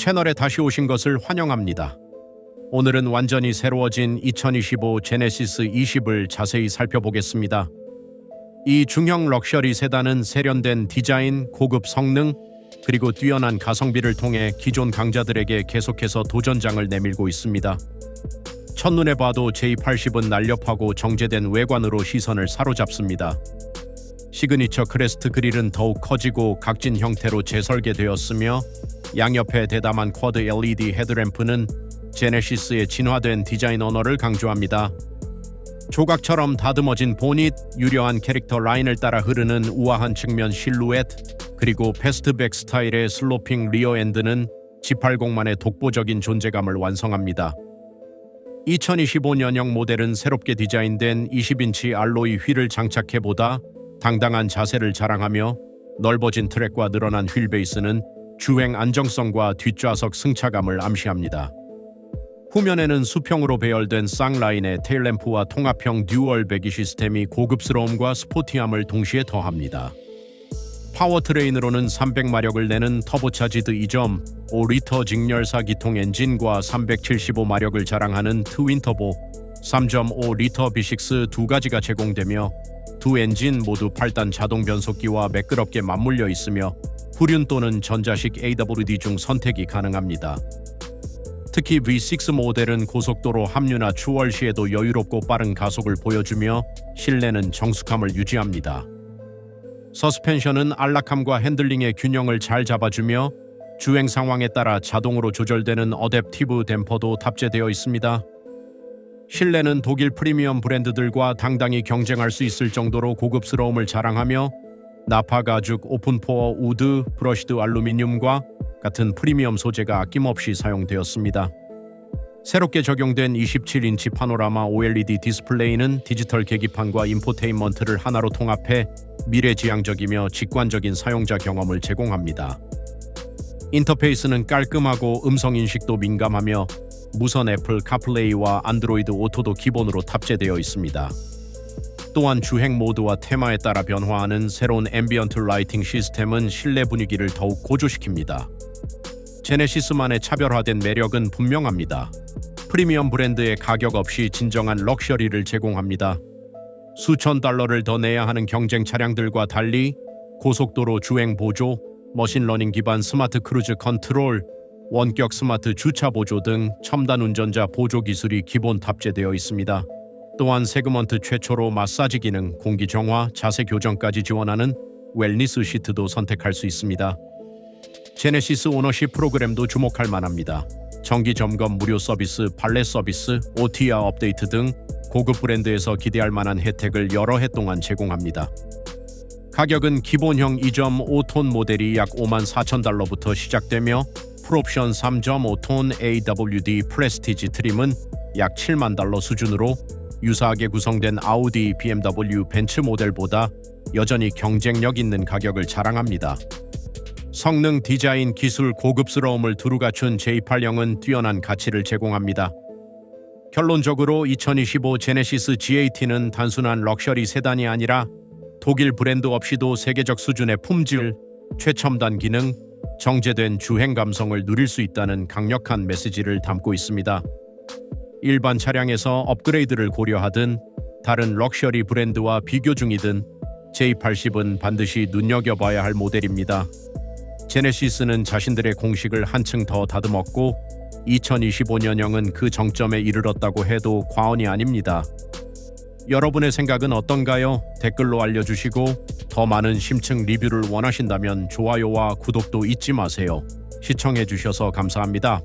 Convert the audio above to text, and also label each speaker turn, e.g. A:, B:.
A: 채널에 다시 오신 것을 환영합니다. 오늘은 완전히 새로워진 2025 제네시스 20을 자세히 살펴보겠습니다. 이 중형 럭셔리 세단은 세련된 디자인, 고급 성능, 그리고 뛰어난 가성비를 통해 기존 강자들에게 계속해서 도전장을 내밀고 있습니다. 첫눈에 봐도 J80은 날렵하고 정제된 외관으로 시선을 사로잡습니다. 시그니처 크레스트 그릴은 더욱 커지고 각진 형태로 재설계되었으며 양옆에 대담한 쿼드 LED 헤드램프는 제네시스의 진화된 디자인 언어를 강조합니다. 조각처럼 다듬어진 보닛, 유려한 캐릭터 라인을 따라 흐르는 우아한 측면 실루엣, 그리고 패스트백 스타일의 슬로핑 리어 엔드는 G80만의 독보적인 존재감을 완성합니다. 2025년형 모델은 새롭게 디자인된 20인치 알로이 휠을 장착해보다 당당한 자세를 자랑하며 넓어진 트랙과 늘어난 휠 베이스는 주행 안정성과 뒷좌석 승차감을 암시합니다. 후면에는 수평으로 배열된 쌍라인의 테일램프와 통합형 듀얼 배기 시스템이 고급스러움과 스포티함을 동시에 더합니다. 파워트레인으로는 300마력을 내는 터보차지드 2.5리터 직렬사 기통 엔진과 375마력을 자랑하는 트윈터보 3.5리터 B6 두 가지가 제공되며 두 엔진 모두 8단 자동 변속기와 매끄럽게 맞물려 있으며 후륜 또는 전자식 AWD 중 선택이 가능합니다. 특히 V6 모델은 고속도로 합류나 추월 시에도 여유롭고 빠른 가속을 보여주며 실내는 정숙함을 유지합니다. 서스펜션은 안락함과 핸들링의 균형을 잘 잡아주며 주행 상황에 따라 자동으로 조절되는 어댑티브 댐퍼도 탑재되어 있습니다. 실내는 독일 프리미엄 브랜드들과 당당히 경쟁할 수 있을 정도로 고급스러움을 자랑하며 나파 가죽, 오픈포어 우드, 브러시드 알루미늄과 같은 프리미엄 소재가 아낌없이 사용되었습니다. 새롭게 적용된 27인치 파노라마 OLED 디스플레이는 디지털 계기판과 인포테인먼트를 하나로 통합해 미래지향적이며 직관적인 사용자 경험을 제공합니다. 인터페이스는 깔끔하고 음성 인식도 민감하며 무선 애플 카플레이와 안드로이드 오토도 기본으로 탑재되어 있습니다. 또한 주행 모드와 테마에 따라 변화하는 새로운 앰비언트 라이팅 시스템은 실내 분위기를 더욱 고조시킵니다. 제네시스만의 차별화된 매력은 분명합니다. 프리미엄 브랜드의 가격 없이 진정한 럭셔리를 제공합니다. 수천 달러를 더 내야 하는 경쟁 차량들과 달리 고속도로 주행 보조, 머신러닝 기반 스마트 크루즈 컨트롤, 원격 스마트 주차 보조 등 첨단 운전자 보조 기술이 기본 탑재되어 있습니다. 또한 세그먼트 최초로 마사지 기능, 공기 정화, 자세 교정까지 지원하는 웰니스 시트도 선택할 수 있습니다. 제네시스 오너십 프로그램도 주목할 만합니다. 정기 점검 무료 서비스, 발레 서비스, OTR 업데이트 등 고급 브랜드에서 기대할 만한 혜택을 여러 해 동안 제공합니다. 가격은 기본형 2.5톤 모델이 약 5만 4천 달러부터 시작되며 풀옵션 3.5톤 AWD 프레스티지 트림은 약 7만 달러 수준으로 유사하게 구성된 아우디, BMW, 벤츠 모델보다 여전히 경쟁력 있는 가격을 자랑합니다. 성능, 디자인, 기술, 고급스러움을 두루 갖춘 J80은 뛰어난 가치를 제공합니다. 결론적으로 2025 제네시스 G80는 단순한 럭셔리 세단이 아니라 독일 브랜드 없이도 세계적 수준의 품질, 최첨단 기능, 정제된 주행 감성을 누릴 수 있다는 강력한 메시지를 담고 있습니다. 일반 차량에서 업그레이드를 고려하든 다른 럭셔리 브랜드와 비교 중이든 J80은 반드시 눈여겨봐야 할 모델입니다. 제네시스는 자신들의 공식을 한층 더 다듬었고 2025년형은 그 정점에 이르렀다고 해도 과언이 아닙니다. 여러분의 생각은 어떤가요? 댓글로 알려주시고 더 많은 심층 리뷰를 원하신다면 좋아요와 구독도 잊지 마세요. 시청해주셔서 감사합니다.